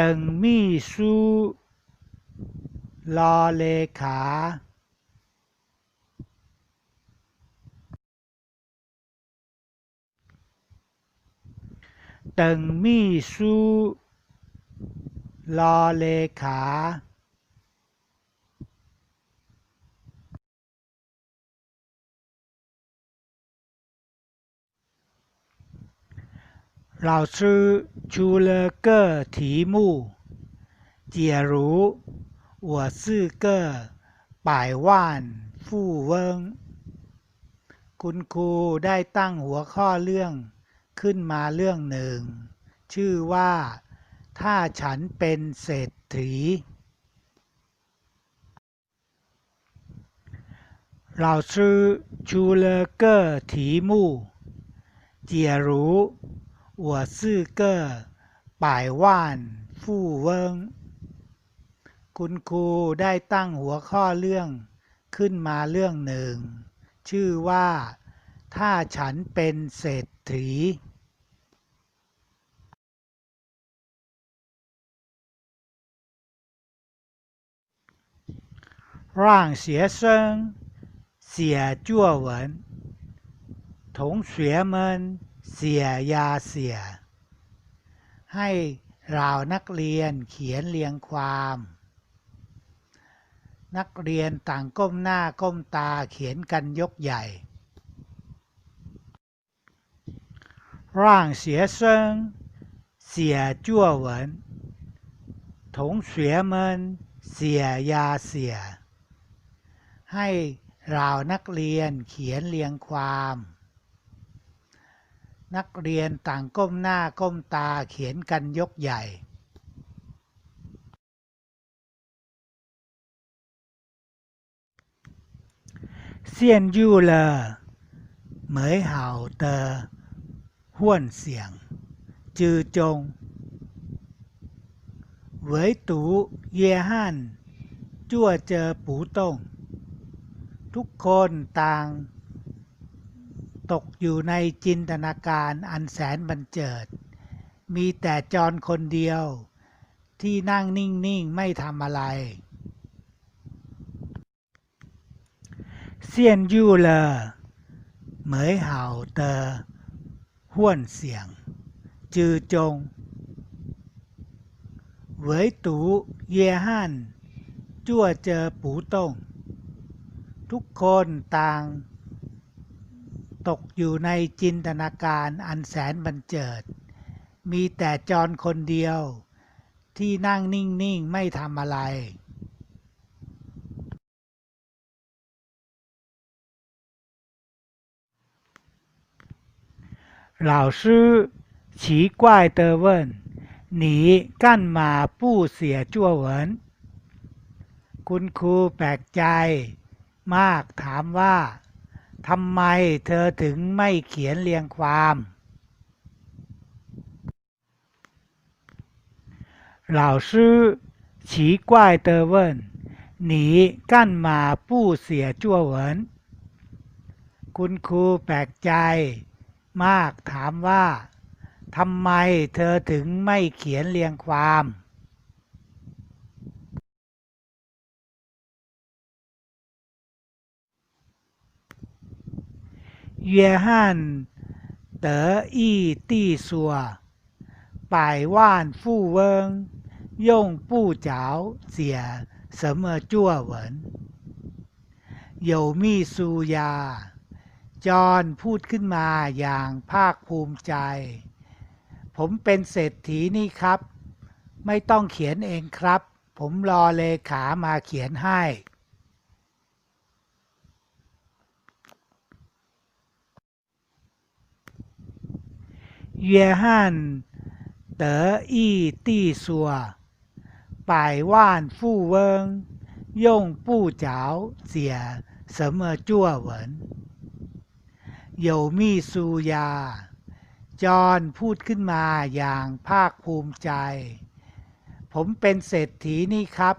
ตึงมี่ซู่ลอเลขาตึงมี่ซู่ลเลขา老师出了个题目，假如我是个百万富翁 คุณครูได้ตั้งหัวข้อเรื่องขึ้นมาเรื่องหนึ่ง ชื่อว่า ถ้าฉันเป็นเศรษฐี老师出了个题目，假如 我是个百万富翁คุณครูได้ตั้งหัวข้อเรื่องขึ้นมาเรื่องหนึ่ง ชื่อว่า ถ้าฉันเป็นเศรษฐี让学生写作文同学们 เสียยาเสีย ให้เรานักเรียนเขียนเรียงความ นักเรียนต่างก้มหน้าก้มตาเขียนกันยกใหญ่ ร่าง学生写作文同学们写呀写ให้เรานักเรียนเขียนเรียงความ นักเรียนต่างก้มหน้าก้มตาเขียนกันยกใหญ่เซียนยู่เลอเหมยเห่าเตอห้วนเสียง จือจงเวยตูเยฮั่นจั่วเจอปูต้ง ทุกคนต่าง ตกอยู่ในจินตนาการอันแสนบันเจิด มีแต่จอนคนเดียว ที่นั่งนิ่ง ๆ ไม่ทำอะไร เซียนยูเลอเหมยเห่าเตอห้วนเสียง จือจงเหวยตูเยห้านจั่วเจอปูต้งทุกคนต่าง ตกอยู่ในจินตนาการอันแสนบันเจิด มีแต่จอนคนเดียวที่นั่งนิ่งๆ ไม่ทำอะไร老师奇怪地问：“你干嘛不写作文？”คุณครูแปลกใจมากถามว่า ทำไมเธอถึงไม่เขียนเรียงความ老师奇怪地问：“你干嘛不写作文？”คุณครูแปลกใจมากถามว่าทำไมเธอถึงไม่เขียนเรียงความ 约翰得意地说：“百万富翁用不着写什么作文，有秘书呀。”จอห์นพูดขึ้นมาอย่างภาคภูมิใจ ผมเป็นเศรษฐีนี่ครับ ไม่ต้องเขียนเองครับ ผมรอเลขามาเขียนให้ 约翰得意地说：“百万富翁用不着写什么作文，有秘书呀。”จอห์นพูดขึ้นมาอย่างภาคภูมิใจ ผมเป็นเศรษฐีนี่ครับ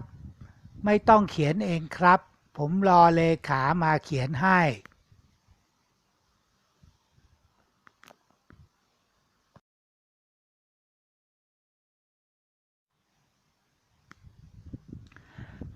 ไม่ต้องเขียนเองครับ ผมรอเลขามาเขียนให้